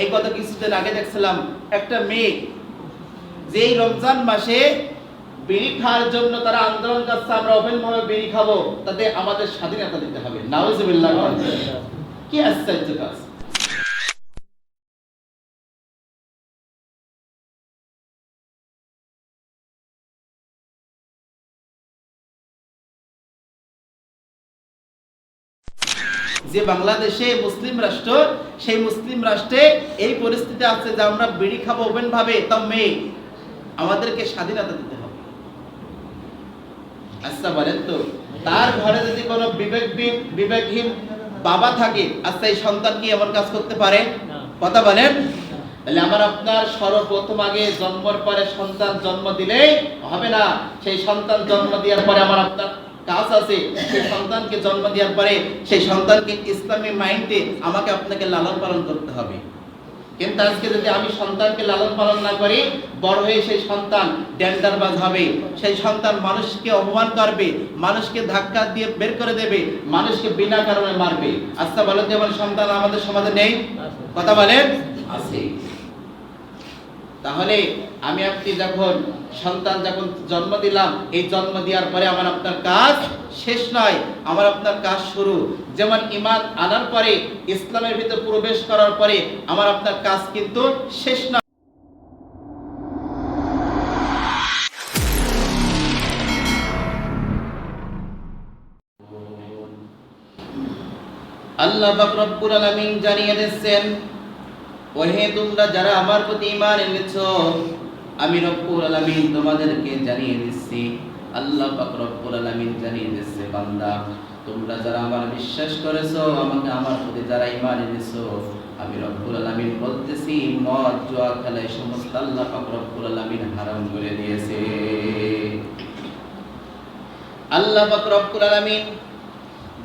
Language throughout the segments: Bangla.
এই কথা কিছুদিন আগে দেখছিলাম, একটা মেয়ে যেই রমজান মাসে বিড়ি খাওয়ার জন্য তারা আন্দোলন করছে, আমরা ওপেন ভাবে বিড়ি খাব, তাতে আমাদের স্বাধীনতা দিতে হবে। নাউজুবিল্লাহ। কি আশ্চর্য কাজ। যে বাংলাদেশে মুসলিম রাষ্ট্র সেই মুসলিম রাষ্ট্রে এই পরিস্থিতি আছে যে আমরা বিড়ি খাব ওপেন ভাবে তাও মেয়ে। আমাদেরকে স্বাধীনতা দিতে হবে। আচ্ছা বলেন তো তার ঘরে যদি কোনো বিবেকহীন বিবেকহীন বাবা থাকে আচ্ছা এই সন্তান কি এমন কাজ করতে পারে? কথা বলেন। তাহলে আমার আপনার সর্বপ্রথম আগে জন্মর পরে সন্তান জন্ম দিলেই হবে না। সেই সন্তান জন্ম দেওয়ার পরে আমার আপনার কাজ আছে, সেই সন্তানকে জন্ম দেওয়ার পরে সেই সন্তানকে ইসলামী মাইন্ডে আমাকে আপনাকে লালন পালন করতে হবে। কিন্তু আজকে যদি আমি সন্তানকে লালন পালন না করি, বড় হয়ে সেই সন্তান ড্যান্ডারবাজ হবে। সেই সন্তান মানুষকে অপমান করবে, মানুষকে ধাক্কা দিয়ে বের করে দেবে, মানুষকে বিনা কারণে মারবে। আচ্ছা বলেন যে আমার সন্তান আমাদের সমাজে নেই? কথা বলেন? আছে। তাহলে আমি আপনি যখন সন্তান যখন জন্ম দিলাম, এই জন্ম দেওয়ার পরে আমার আপনার কাজ শেষ নয়, আমার আপনার কাজ শুরু। যেমন ইমান আনার পরে, ইসলামের ভিতরে প্রবেশ করার পরে আমার আপনার কাজ কিন্তু শেষ নয়। ওহে তোমরা যারা আমার প্রতি ঈমান এনেছো, আমি রব্বুল আলামিন তোমাদেরকে জানিয়ে দিচ্ছি, আল্লাহ পাক রব্বুল আলামিন জানিয়ে দিচ্ছে, বান্দা, তোমরা যারা আমার বিশ্বাস করেছ, আমাকে আমার প্রতি যারা ঈমান এনেছো, আমি রব্বুল আলামিন বলতেছি, মদ, জুয়া, খেলা, এই সমস্ত আল্লাহ পাক রব্বুল আলামিন হারাম করে দিয়েছে। আল্লাহ পাক রব্বুল আলামিন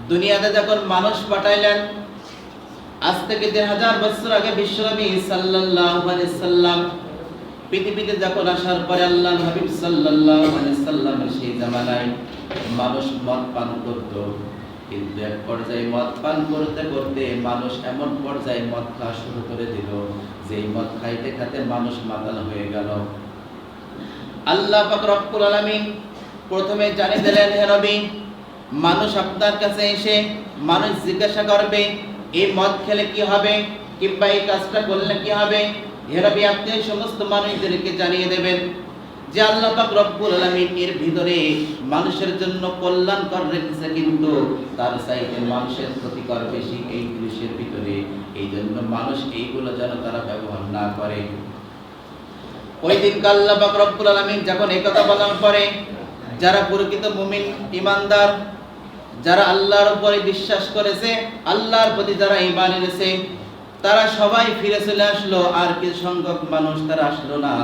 দুনিয়াতে যখন মানুষ পাঠাইলেন আজ থেকে দেড় হাজার বছর আগে বিশ্বনবী সাল্লাল্লাহু সাল্লাম পৃথিবীতে যখন আসার পরে আল্লাহ হাবিব সাল্লাল্লাহু আলাইহি সেই জামানায় মানুষ মদ পান করত। কিন্তু এক পর্যায়ে মদ পান করতে করতে মানুষ এমন পর্যায়ে মদ খাওয়া শুরু করে দিল যে মদ খাইতে খাইতে মানুষ মাতাল হয়ে গেল। আল্লাহ পাক রব্বুল আলামিন প্রথমে জানিয়ে দিলেন, হে মানুষ আপনার কাছে এসে মানুষ জিজ্ঞাসা করবে এই মদ খেলে কি হবে? কিংবা এই কাজটা করলে কি হবে? হেরাবি আপনি সমস্ত মানুষদেরকে জানিয়ে দেবেন যে আল্লাহ পাক রব্বুল আলামিন এর ভিতরে মানুষের জন্য কল্যাণকর রেখেছে কিন্তু তার চাইতে মানুষের ক্ষতিকর বেশি এই জিনিসের ভিতরে। এই জন্য মানুষ এইগুলো যেন তারা ব্যবহার না করে। ওই দিন আল্লাহ পাক রব্বুল আলামিন যখন এই কথা বলার পরে যারা প্রকৃত মুমিন, ইমানদার যারা আল্লাহর উপরে বিশ্বাস করেছে, আল্লাহর প্রতি যারা ঈমান এনেছে, তারা সবাই ফিরে চলে আসলো, আর কিছু সংখ্যক মানুষ তারা আসলো না।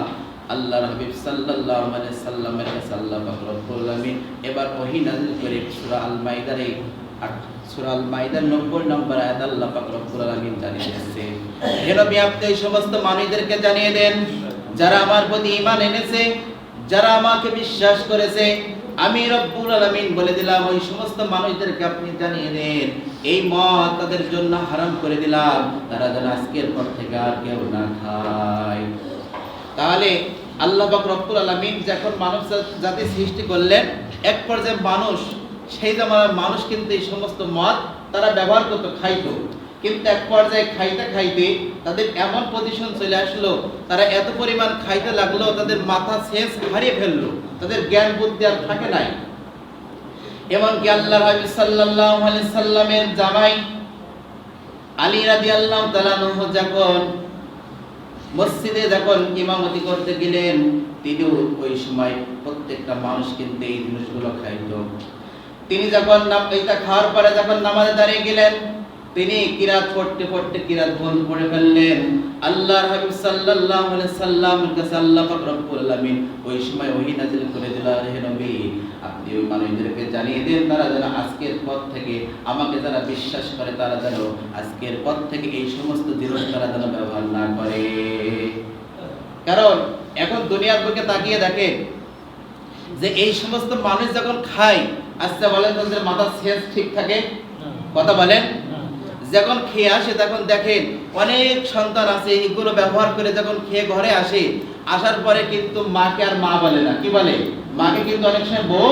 আল্লাহর হাবিব সাল্লাল্লাহু আলাইহি সাল্লামের কাছে আল্লাহ পাক রব্বুল আলামিন এবার ওহী নাযিল করে সূরা আল মাইদার এই সূরা আল মাইদার 90 নম্বর আয়াত আল্লাহ পাক রব্বুল আলামিন জানিয়ে দিয়েছে। হে নবী, আপনি এই সমস্ত মানুষদেরকে জানিয়ে দেন, যারা আমার প্রতি ঈমান এনেছে, যারা আমাকে বিশ্বাস করেছে আমি রব্বুল আলামিন বলে দিলাম, ওই সমস্ত মানুষদেরকে আপনি জানিয়ে দেন, এই মদ তাদের জন্য হারাম করে দিলাম। তারা যেন আজকের পর থেকে আর কেউ না খায়। তাহলে আল্লাহ পাক রব্বুল আলামিন যখন মানব জা- জাতি সৃষ্টি করলেন, এক পর্যায়ে মানুষ, সেই জামানার মানুষ কিন্তু এই সমস্ত মদ তারা ব্যবহার করতো, খাইতো। কিন্তু এক পর্যায়ে খাইতে খাইতে তাদের এমন পজিশন চলে আসলো, তারা এত পরিমাণ খাইতে লাগল, তাদের মাথা শেষ হারিয়ে ফেলল। তাদের জ্ঞান বুদ্ধি আর থাকে নাই। এমনকি আল্লাহ সাল্লাল্লাহু আলাইহি সাল্লামের জামাই আলী রাদিয়াল্লাহু তাআলা আনহু যখন মসজিদে যখন ইমামতি করতে গেলেন, তিনিও ওই সময় প্রত্যেকটা মানুষ কিন্তু এই জিনিসগুলো খাইতো। তিনি যখন এটা খাওয়ার পরে যখন নামাজে দাঁড়িয়ে গেলেন তিনি কিরাত পড়তে পড়তে কিরাত ভুল পড়ে ফেললেন। আল্লাহর হাবিব সাল্লাল্লাহু আলাইহি সাল্লামের কাছে আল্লাহ পাক রব্বুল আলামিন ওই সময় ওহী নাযিল করে দিল হে নবী আপনি ওই মানুষদেরকে জানিয়ে দেন তারা যেন আজকের পর থেকে আমাকে যারা বিশ্বাস করে তারা যেন আজকের পর থেকে এই সমস্ত জিনিস তারা যেন ব্যবহার না করে। কারণ এখন দুনিয়ার বুকে তাকিয়ে দেখে যে এই সমস্ত মানুষ যখন খায় আচ্ছা বলেন তাদের মাথার সেন্স ঠিক থাকে? কথা বলেন। যখন খেয়ে আসে, তখন দেখেন অনেক সন্তান আছে, এগুলো ব্যবহার করে যখন খেয়ে ঘরে আসে, আসার পরে কিন্তু মাকে আর মা বলে না। কি বলে? মাকে কিন্তু অনেক সময় বউ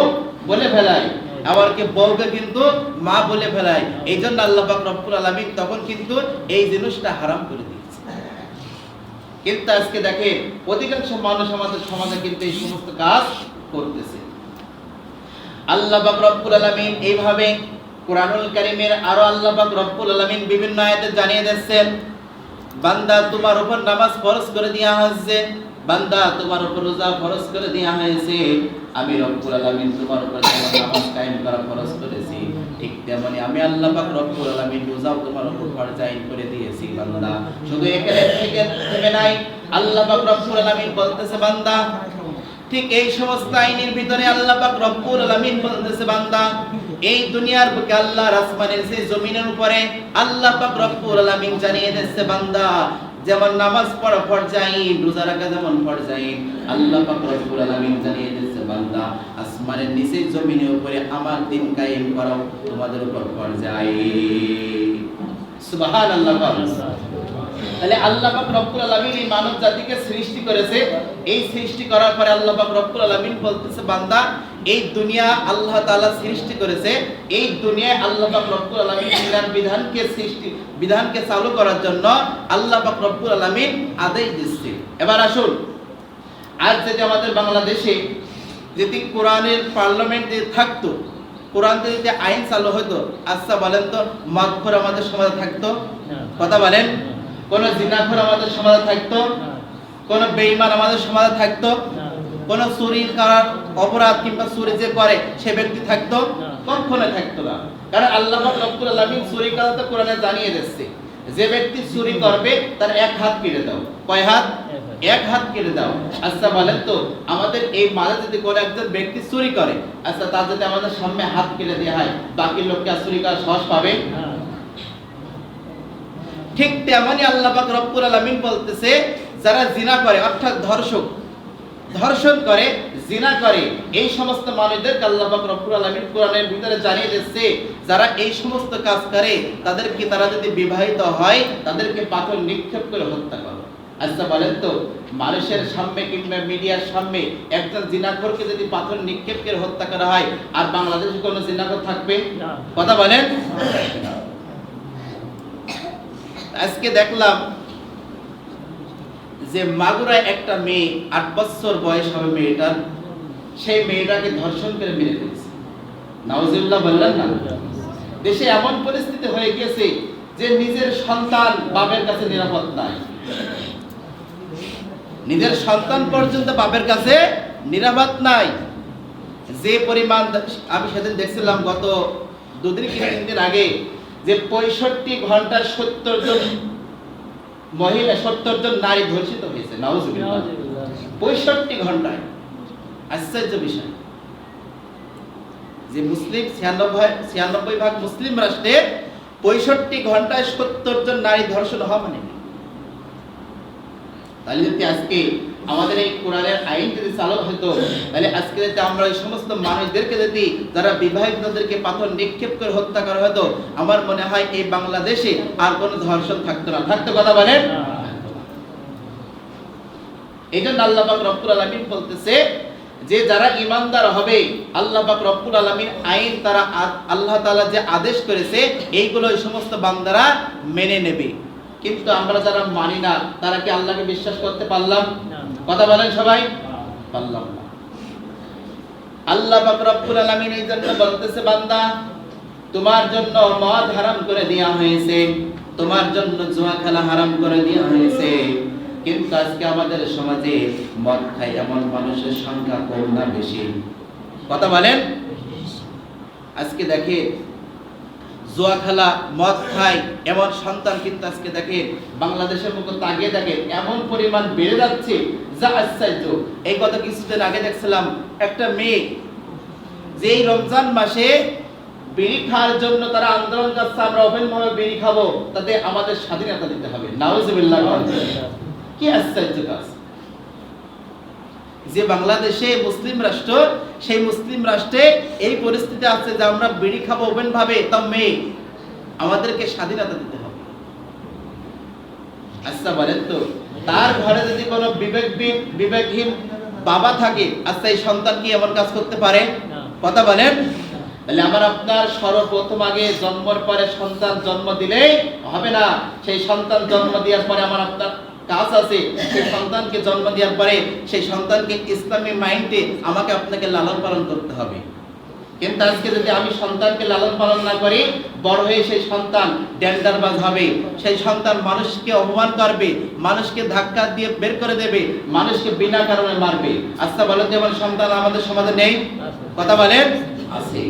বলে ফেলায়, আবার কি বউকে কিন্তু মা বলে ফেলায়। এই জন্য আল্লাহ পাক রব্বুল আলামিন তখন কিন্তু এই জিনিসটা হারাম করে দিয়েছে। কিন্তু আজকে দেখে অধিকাংশ মানুষ আমাদের সমাজে কিন্তু এই সমস্ত কাজ করতেছে। আল্লাহ রব্বুল আলামিন এইভাবে কোরআনুল কারীমের আরও আল্লাহ পাক রব্বুল আলামিন বিভিন্ন আয়াতে জানিয়ে দিচ্ছেন বান্দা তোমার উপর নামাজ ফরজ করে দেওয়া হয়েছে, বান্দা তোমার উপর রোজা ফরজ করে দেওয়া হয়েছে, আমি রব্বুল আলামিন তোমার উপর নামাজ কায়েম করা ফরজ করেছি, ঠিক তেমনি আমি আল্লাহ পাক রব্বুল আলামিন রোজাও তোমার উপর ফরজ আইন করে দিয়েছি, বান্দা। শুধু এখানে থেকে থেমে নাই, আল্লাহ পাক রব্বুল আলামিন বলতেছে, বান্দা ঠিক এই সমস্ত আইনের ভিতরে আল্লাহ পাক রব্বুল আলামিন বলতেছে, বান্দা, এই দুনিয়ার বুকে আল্লাহ আসমানের যে জমিনের উপরে আল্লাহ পাক রব্বুল আলামিন জানিয়ে দিচ্ছে, বান্দা, যেমন নামাজ পড়া ফরজাইন, রোজা রাখা যেমন ফরজাইন, আল্লাহ পাক রব্বুল আলামিন জানিয়ে দিচ্ছে, বান্দা, আসমানের নিচে জমিনের উপরে আমার দিন কায়েম করাও তোমাদের উপর ফরজাইন। সুবহানাল্লাহ তাহলে আল্লাহ পাক রব্বুল আলামিন এই মানব জাতিকে সৃষ্টি করেছে। এই সৃষ্টি করার পরে আল্লাহ পাক রব্বুল আলামিন বলতেছে বান্দা এই দুনিয়া আল্লাহ তাআলা সৃষ্টি করেছে। এই দুনিয়ায় আল্লাহ পাক রব্বুল আলামিন বিধান বিধানকে সৃষ্টি বিধানকে চালু করার জন্য আল্লাহ পাক রব্বুল আলামিন আদেশ দিচ্ছে। এবার আসুন আজ যদি আমাদের বাংলাদেশে যদি কোরআনের পার্লামেন্ট যদি থাকতো কোরআন যদি আইন চালু হতো আচ্ছা বলেন তো মদখোর আমাদের সমাজে থাকতো? কথা বলেন? কোন জিনাখোর আমাদের সমাজে থাকতো? কোন বেঈমান আমাদের সমাজে থাকতো? কোন চুরি করার অপরাধ কিংবা চুরি যে করে, সে ব্যক্তি থাকতো? কখনো থাকতো না। কারণ আল্লাহ রব্বুল আলামিন চুরি করা তো কোরআনে জানিয়ে দিচ্ছে যে ব্যক্তি চুরি করবে, তার এক হাত কেটে দাও। কয় হাত? এক হাত। কেটে দাও। আচ্ছা বলেন তো, আমাদের এই মাঝে যদি কোনো একজন ব্যক্তি চুরি করে আচ্ছা তার যদি আমাদের সামনে হাত কেটে দেওয়া হয়, বাকি লোককে আর চুরি করার সাহস পাবে? ঠিক তেমনই আল্লাহ পাক রব্বুল আলামিন বলতেছে যারা জিনা করে অর্থাৎ ধর্ষক ধর্ষণ করে জিনা করে এই সমস্ত মানুষদেরকে আল্লাহ পাক রব্বুল আলামিন কোরআনের ভিতরে জানিয়ে দিচ্ছে যারা এই সমস্ত কাজ করে তাদেরকে তারা যদি বিবাহিত হয় তাদেরকে পাথর নিক্ষেপ করে হত্যা করো। আচ্ছা বলেন তো মানুষের সামনে কিংবা মিডিয়ার সামনে একজন জিনাখোরকে যদি পাথর নিক্ষেপ করে হত্যা করা হয় আর বাংলাদেশে কোনো জিনাখোর থাকবে? কথা বলেন? আজকে দেখলাম যে মাগুরায় একটা মেয়ে আট বছর বয়স হবে মেয়েটার, সেই মেয়েটাকে ধর্ষণ করে মেরে ফেলেছে। নাওজুল্লাহ বললেন না? দেশে এমন পরিস্থিতি হয়ে গিয়েছে যে নিজের সন্তান বাপের কাছে নিরাপদ নাই। নিজের সন্তান পর্যন্ত বাপের কাছে নিরাপদ নাই। যে পরিমাণ, আমি সেদিন দেখছিলাম গত দুদিন তিন দিন আগে যে পঁয়ষট্টি ঘণ্টার সত্তর জন মহিলা সত্তর জন নারী ধর্ষিত হয়েছে পঁয়ষট্টি ঘন্টায়। আশ্চর্য বিষয়। যে মুসলিম ছিয়ানব্বই ছিয়ানব্বই ভাগ মুসলিম রাষ্ট্রে পঁয়ষট্টি ঘন্টায় সত্তর জন নারী ধর্ষণ হওয়া মানে তাহলে যদি আজকে আমাদের এই কোরআনের আইন যদি চালু হতো, তাহলে আজকে যদি আমরা সমস্ত মানুষদেরকে যদি, যারা বিবাহিত তাদেরকে পাথর নিক্ষেপ করে হত্যা করা হতো, আমার মনে হয় এই বাংলাদেশে আর কোনো ধর্ষণ থাকতো না। থাকতো কথা বলেন এই জন্য রব্বুল আলামিন বলতেছে যে যারা ইমানদার হবে, আল্লাহ পাক রব্বুল আলামিন আইন তারা আল্লাহ তাআলা যে আদেশ করেছে, এইগুলো এই সমস্ত বান্দারা মেনে নেবে। কিন্তু আমরা যারা মানি না, তারা কি আল্লাহকে বিশ্বাস করতে পারলাম? কথা বলেন সবাই? পারলাম না আল্লাহ রব্বুল আলামিন এই জন্য বলতেছে, বান্দা, তোমার জন্য মদ হারাম করে দেওয়া হয়েছে, তোমার জন্য জুয়া খেলা হারাম করে দেওয়া হয়েছে। কিন্তু আজকে আমাদের সমাজে মদ খায় এমন মানুষের সংখ্যা কম না বেশি। কথা বলেন? আজকে দেখে জুয়া খেলা, মদ খায় এমন সন্তান কিন্তু আজকে দেখে বাংলাদেশের মুখ তাকিয়ে দেখে এমন পরিমাণ বেড়ে যাচ্ছে যা আশ্চর্য। এই কথা কিছুদিন আগে দেখছিলাম একটা মেয়ে যে এই রমজান মাসে বিড়ি খাওয়ার জন্য তারা আন্দোলন করছে, আমরা ওপেন ভাবে বিড়ি খাব, তাতে আমাদের স্বাধীনতা দিতে হবে। নাউজুবিল্লাহ কি আশ্চর্য কাজ। যে বাংলাদেশে মুসলিম রাষ্ট্র সেই মুসলিম রাষ্ট্রে এই পরিস্থিতি আছে যে আমরা বিড়ি খাব ওপেন ভাবে তা মেয়ে আমাদেরকে স্বাধীনতা দিতে হবে। আচ্ছা বলেন তো তার ঘরে যদি কোনো বিবেকহীন বিবেকহীন বাবা থাকে আচ্ছা এই সন্তান কি এমন কাজ করতে পারে? কথা বলেন। তাহলে আমার আপনার সর্বপ্রথম আগে জন্মের পরে সন্তান জন্ম দিলেই হবে না। সেই সন্তান জন্ম দেওয়ার পরে আমার আপনার কাজ আছে সেই সন্তানকে জন্ম দেওয়ার পরে সেই সন্তানকে ইসলামী মাইন্ডে আমাকে আপনাকে লালন পালন করতে হবে। কিন্তু আজকে যদি আমি সন্তানকে লালন পালন না করি, বড় হয়ে সেই সন্তান ড্যান্ডারবাজ হবে। সেই সন্তান মানুষকে অপমান করবে, মানুষকে ধাক্কা দিয়ে বের করে দেবে, মানুষকে বিনা কারণে মারবে। আচ্ছা বলেন যেমন সন্তান আমাদের সমাজে নেই? কথা বলেন? আছে।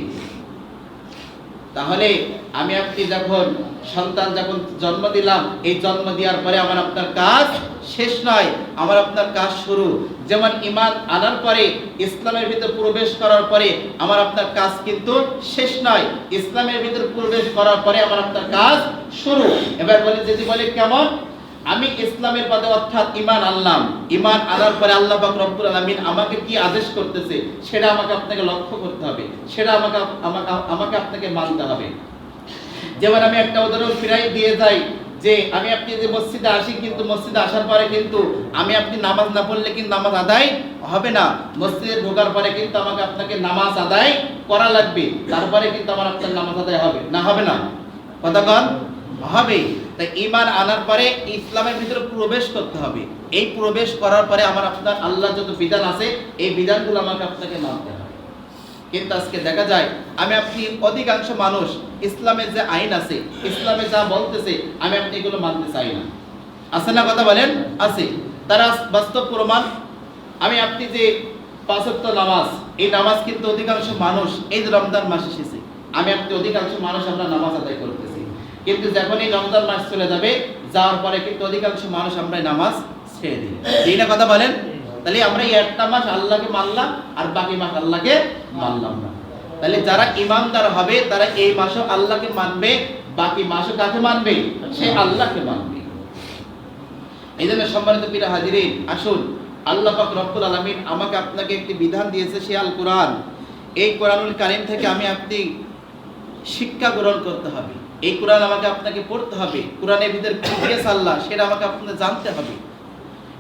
তাহলে আমি আপনি যখন সন্তান যখন জন্ম দিলাম, এই জন্ম দেওয়ার পরে আমার আপনার কাজ শেষ নয়, আমার আপনার কাজ শুরু। যেমন ইমান আনার পরে, ইসলামের ভিতর প্রবেশ করার পরে আমার আপনার কাজ কিন্তু শেষ নয়। ইসলামের ভিতর প্রবেশ করার পরে আমার আপনার কাজ শুরু। এবার বলি, যদি বলে কেমন? আমি ইসলামের পদে অর্থাৎ ইমান আনলাম। ইমান আনার পরে আল্লাহ পাক রব্বুল আলামিন আমাকে কি আদেশ করতেছে, সেটা আমাকে আপনাকে লক্ষ্য করতে হবে। সেটা আমাকে আমাকে আমাকে আপনাকে মানতে হবে। যেমন আমি একটা উদাহরণ ফিরাই দিয়ে যাই, যে আমি আপনি যে মসজিদে আসি কিন্তু মসজিদে আসার পরে কিন্তু আমি আপনি নামাজ না পড়লে কিন্তু নামাজ আদায় হবে না। মসজিদে ঢোকার পরে কিন্তু আমাকে আপনাকে নামাজ আদায় করা লাগবে। তারপরে কিন্তু আমার আপনার নামাজ আদায় হবে, না হবে না। কতক্ষণ হবে, তাই ইমান আনার পরে ইসলামের ভিতরে প্রবেশ করতে হবে। এই প্রবেশ করার পরে আমার আপনার আল্লাহ যত বিধান আছে, এই বিধানগুলো আমাকে আপনাকে মানতে হবে। কিন্তু আজকে দেখা যায়, আমি আপনি অধিকাংশ মানুষ, ইসলামের যে আইন আছে, ইসলামে যা বলতেছে, আমি আপনি এগুলো মানতে চাই না। আছে না কথা বলেন? আছে। তারা বাস্তব প্রমাণ, আমি আপনি যে পাঁচত্ব নামাজ, এই নামাজ কিন্তু অধিকাংশ মানুষ এই রমজান মাস এসেছে। আমি আপনি অধিকাংশ মানুষ আমরা নামাজ আদায় করতেছি কিন্তু যখন এই রমজান মাস চলে যাবে, যাওয়ার পরে কিন্তু অধিকাংশ মানুষ আমরা নামাজ ছেড়ে দিই। এই না কথা বলেন? তাহলে আমরা এই একটা মাস আল্লাহকে মানলাম আর বাকি মাস আল্লাহকে মানলাম না। তাহলে যারা ইমানদার হবে, তারা এই মাসও আল্লাহকে মানবে, বাকি মাসও কাকে মানবে? সে আল্লাহকে মানবে। এই জন্য সম্মানিত পীরা হাজিরিন, আসুন, আল্লাহ পাক রব্বুল আলামিন আমাকে আপনাকে একটি বিধান দিয়েছে সে আল কোরআন এই কোরআনুল কারিম থেকে আমি আপনি শিক্ষা গ্রহণ করতে হবে। এই কোরআন আমাকে আপনাকে পড়তে হবে। কোরআনের ভিতরে কি দিয়েছে আল্লাহ, সেটা আমাকে আপনাকে জানতে হবে।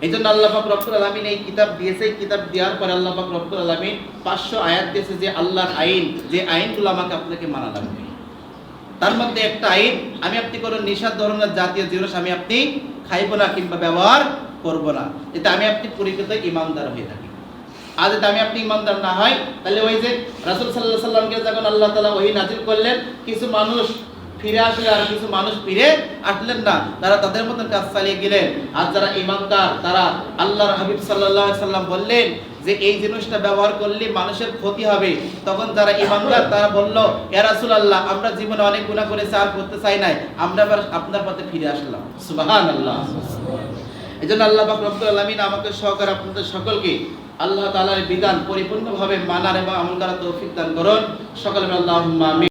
এই জন্য আল্লাহ পাক রব্বুল আলামিন এই কিতাব দিয়েছে। এই কিতাব দেওয়ার পরে আল্লাহ পাক রব্বুল আলামিন পাঁচশো আয়াত দিয়েছে যে আল্লাহর আইন, যে আইনগুলো আমাকে আপনাকে মানা লাগবে। তার মধ্যে একটা আইন, আমি আপনি কোনো নিষাদ ধরনের জাতীয় জিনিস আমি আপনি খাইব না কিংবা ব্যবহার করব না। এটা আমি আপনি পরিকৃত ইমানদার হয়ে থাকি। আর যদি আমি আপনি ইমানদার না হয়, তাহলে ওই যে রাসূল আলাইহি সাল্লামকে যখন আল্লাহ তাআলা ওহী নাজিল করলেন, কিছু মানুষ ফিরে আসলে আর কিছু মানুষ ফিরে আসলেন না। তারা তাদের মতো কাজ চালিয়ে গেলেন। আর যারা ইমানদার, তারা আল্লাহর হাবিব আলাইহি সাল্লাম বললেন যে, এই জিনিসটা ব্যবহার করলে মানুষের ক্ষতি হবে। তখন যারা ইমানদার, তারা বলল, ইয়া রাসূলুল্লাহ, আমরা জীবনে অনেক গুনাহ করেছি, আর করতে চাই নাই। আমরা আবার আপনার পথে ফিরে আসলাম। সুবহানাল্লাহ। এই জন্য আল্লাহ পাক রব্বুল আলামিন আমাকে সহকারে আপনাদের সকলকে আল্লাহ তাআলার বিধান পরিপূর্ণভাবে মানার এবং আমল করার তৌফিক দান করুন। সকলে আমিন।